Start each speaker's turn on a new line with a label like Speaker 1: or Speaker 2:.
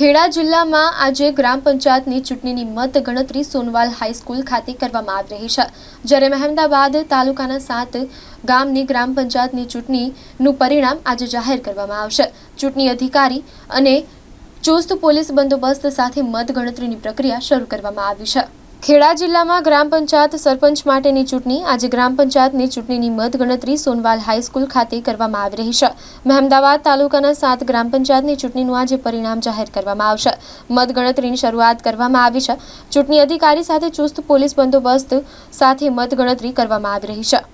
Speaker 1: ખેડા જિલ્લામાં આજે ગ્રામ પંચાયતની ચૂંટણીની મત ગણતરી સોનવાલ હાઈસ્કૂલ ખાતે કરવામાં આવી રહી છે, જ્યારે મહેમદાબાદ તાલુકાના સાત ગામની ગ્રામ પંચાયતની ચૂંટણીનું પરિણામ આજે જાહેર કરવામાં આવશે. ચૂંટણી અધિકારી અને ચુસ્ત પોલીસ બંદોબસ્ત સાથે મતગણતરીની પ્રક્રિયા શરૂ કરવામાં આવી છે. ખેડા જિલ્લામાં ગ્રામ પંચાયત સરપંચ માટેની ચૂંટણી આજે ગ્રામ પંચાયતની ચૂંટણીની મતગણતરી સોનવાલ હાઈસ્કૂલ ખાતે કરવામાં આવી રહી છે. મહેમદાવાદ તાલુકાના સાત ગ્રામ પંચાયતની ચૂંટણીનું આજે પરિણામ જાહેર કરવામાં આવશે. મતગણતરીની શરૂઆત કરવામાં આવી છે. ચૂંટણી અધિકારી સાથે ચુસ્ત પોલીસ બંદોબસ્ત સાથે મતગણતરી કરવામાં આવી રહી છે.